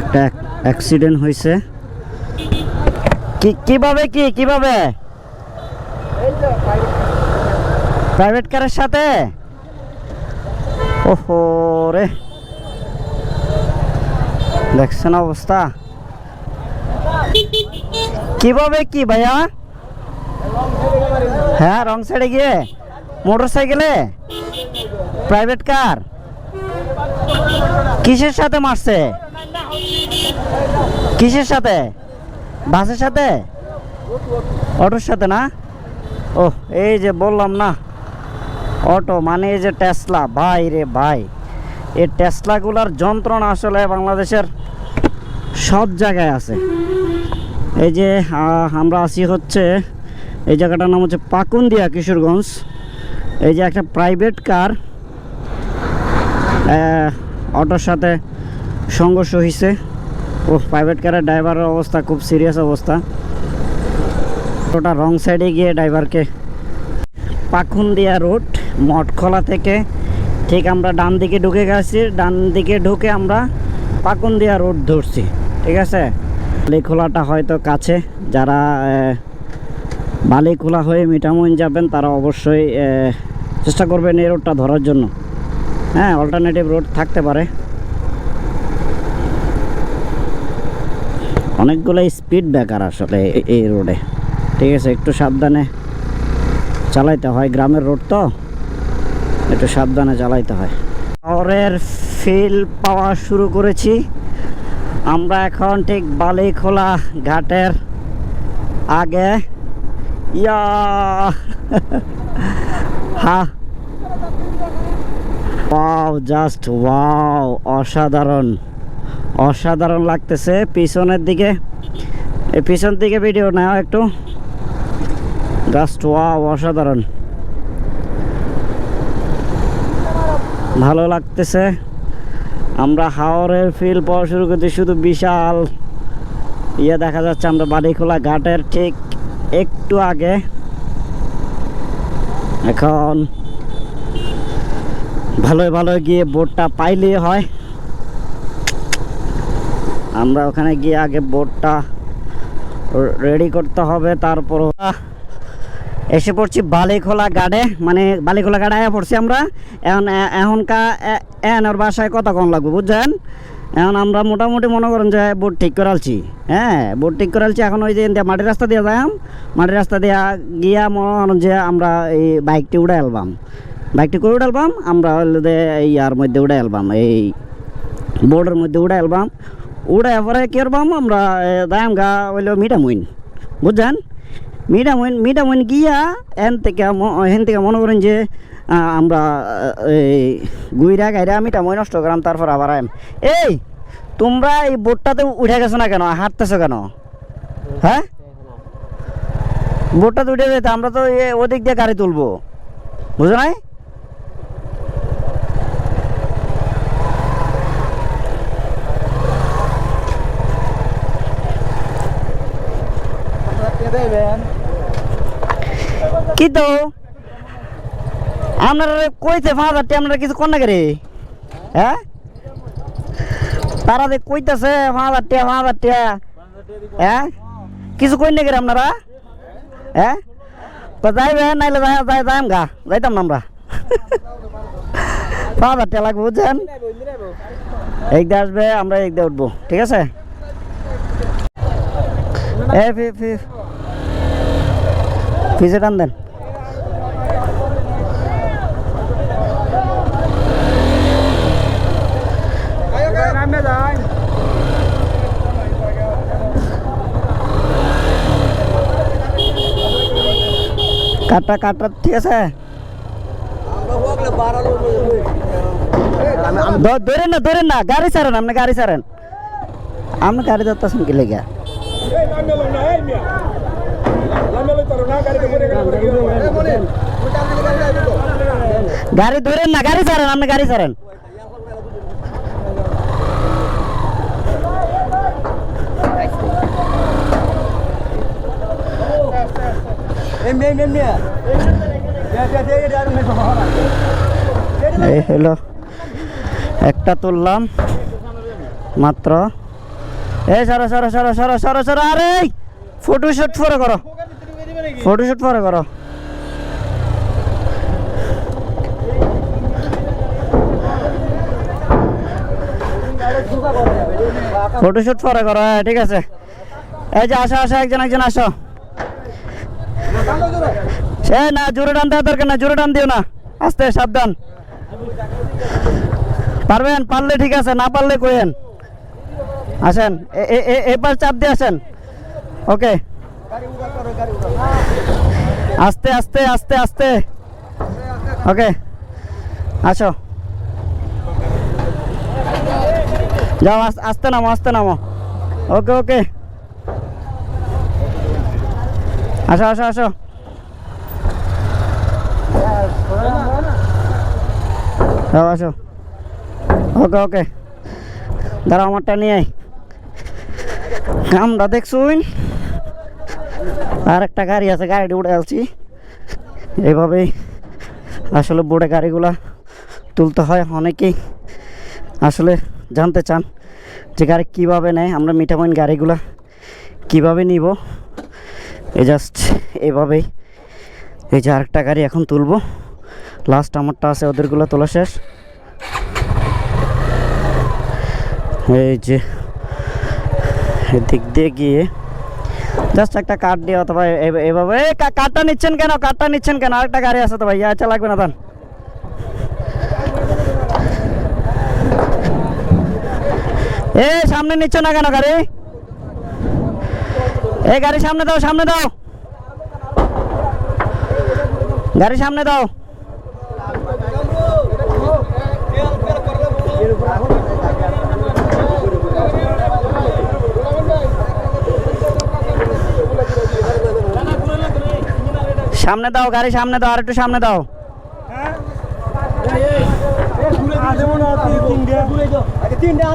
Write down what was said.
একটা অ্যাক্সিডেন্ট হয়েছে। কি, কীভাবে কি, কীভাবে? প্রাইভেট কারের সাথে? ওহো রে। দেখছেন অবস্থা? কীভাবে কি ভাইয়া? হ্যাঁ রং সাইডে গিয়ে। মোটর সাইকেলে? প্রাইভেট কার কিসের সাথে মারছে? কিসের সাথে? বাসের সাথে? অটোর সাথে না? ও এই যে বললাম না। অটো মানে এই যে টেসলা। ভাই রে ভাই এই টেসলাগুলার যন্ত্রণা আসলে বাংলাদেশের সব জায়গায় আছে। এই যে আমরা আছি হচ্ছে, এই জায়গাটার নাম হচ্ছে পাকুন্দিয়া কিশোরগঞ্জ। এই যে একটা প্রাইভেট কার অটোর সাথে সংঘর্ষ হয়েছে ও প্রাইভেট কারের ড্রাইভারের অবস্থা, খুব সিরিয়াস অবস্থা। ওটা রং সাইডে গিয়ে ড্রাইভারকে পাখুন্দিয়া রোড মঠখোলা থেকে ঠিক আমরা ডান দিকে ঢুকে গেছি। ডান দিকে ঢুকে আমরা পাকুন্দিয়া রোড ধরছি, ঠিক আছে? বালিখোলাটা হয়তো কাছে, যারা বালিখোলা হয়ে মিঠামইন যাবেন, তারা অবশ্যই চেষ্টা করবেন এই রোডটা ধরার জন্য। হ্যাঁ অল্টারনেটিভ রোড থাকতে পারে। অনেকগুলো স্পিড ব্রেকার আসলে এই রোডে ঠিক আছে, একটু সাবধানে চালাইতে হয়, গ্রামের রোড তো। একটু সাবধানে চালাইতে হয়। শহরের ফিল পাওয়া শুরু করেছি। আমরা এখন ঠিক বালিখোলা ঘাটের আগে। ইয়া! হা। ওয়াও জাস্ট ওয়াও অসাধারণ। অসাধারণ লাগতেছে পিছনের দিকে। এই পিছন দিকে ভিডিও নাও একটু। ওয়াও অসাধারণ। ভালো লাগতেছে। আমরা হাওরের ফিল পাওয়া শুরু করতে শুধু বিশাল। ইয়ে দেখা যাচ্ছে আমরা বাড়িখোলা ঘাটের ঠিক একটু আগে। এখন ভালোই ভালো গিয়ে বোটটা পাইলে হয়। আমরা ওখানে গিয়ে আগে বোটটা রেডি করতে হবে, তারপর এসে পড়ছি বালিখোলা গাড়ে। মানে বালিখোলা গাড়ে আয়া পড়ছি আমরা। এখন, এখনকার এ- এনার বাসায় কতক্ষণ লাগবে বুঝছেন? এখন আমরা মোটামুটি মনে করেন যে বোট ঠিক করালছি হ্যাঁ বোট ঠিক করালছি এখন ওই যে মাটির রাস্তা দিয়ে যাইম মাটির রাস্তা দিয়ে গিয়া মনে করেন যে আমরা এই বাইকটি উড়ে আলবাম। বাইকটি করে উড়ে আলবাম। আমরা এই ইয়ার মধ্যে উড়ে আলবাম। এই বোর্ডের মধ্যে উড়ে আলবাম। উড়ে পরে কি করবাম আমরা? দাম গা হইল মিঠামইন। বুঝছেন? মিঠামইন মিঠামইন গিয়া এন থেকে এখান থেকে মনে করেন যে আমরা এই গুইরা গাইরা মিঠামইন নষ্ট করাম, তারপর আবার আইম এই, তোমরা এই বোটটাতে উঠে গেছো না কেন? হাঁটতেছো কেন? হ্যাঁ? বোটটাতে উঠে যেতে আমরা তো ওদিক দিয়ে গাড়ি তুলবো। বুঝো নাই? কি তো? আপনারা কইতে ফাঁদারটি আপনারা কিছু কর না রে হ্যাঁ? তারা যে কইতেছে ফাঁদারটি ফাঁদারটি হ্যাঁ? কিছু কই না রে আপনারা? হ্যাঁ? তো যাইবে, নাইলে যাই যাই, যাইম গা। যাইতাম না আমরা। ফাঁদারটি লাগবে, বুঝছেন? এক দিয়ে আসবে, আমরা এক দিয়ে উঠবো। ঠিক আছে? এ ফি ফি ফিজে টান দেন কাটা কাটা ঠিক আছে দ- ধরেন না ধরেন না গাড়ি ছাড়েন আপনি গাড়ি ছাড়েন আপনি গাড়ি ধরতেছেন কি লেগে গাড়ি ধরেন না, গাড়ি ছাড়েন, আপনি গাড়ি ছাড়েন। এই হলো একটা তুললাম, মাত্র। এই সরো সরো সরো সরো সরো সরো, আরে ফটোশুট পরে করো। ফটোশুট পরে করো। ফটোশুট পরে করো হ্যাঁ ঠিক আছে। এই যে আসো আসো, একজন একজন আসো। সে না, জোরে টান দেওয়ার দরকার না জোরে টান দিও না। আস্তে, সাবধান। পারবেন? পারলে ঠিক আছে, না পারলে কইেন আসেন এবার চাপ দিয়ে আসেন। ওকে। আস্তে আস্তে আস্তে আস্তে ওকে আসো যাও আস- আস্তে নামো আস্তে নামো ওকে ওকে আসো আসো আসো যাও আসো ওকে ওকে দাঁড়াও আমারটা নিয়ে আয় আমরা দেখছুন আর একটা গাড়ি আছে, গাড়িটি উঠে আসছি এইভাবেই আসলে বোর্ডে গাড়িগুলা তুলতে হয় অনেকেই। আসলে জানতে চান যে গাড়ি কীভাবে নেয়, আমরা মিঠামইন গাড়িগুলা কীভাবে নিব। এই জাস্ট এইভাবেই এই যে আরেকটা গাড়ি এখন তুলবো। লাস্ট আমারটা আছে, ওদেরগুলো তোলা শেষ। এই যে এদিক দিয়ে গিয়ে জাস্ট একটা কার্ড দিয়ে অথবা এ- এভাবে। কার্ডটা নিচ্ছেন কেন? কার্ডটা নিচ্ছেন কেন? আরেকটা গাড়ি আছে তো ভাই আচ্ছা লাগবে না দান। এ, সামনে নিচ্ছ না কেন গাড়ি? এই গাড়ি সামনে দাও সামনে দাও। গাড়ি সামনে দাও। সামনে দাও গাড়ি সামনে দাও আর একটু সামনে দাও। তিনটা।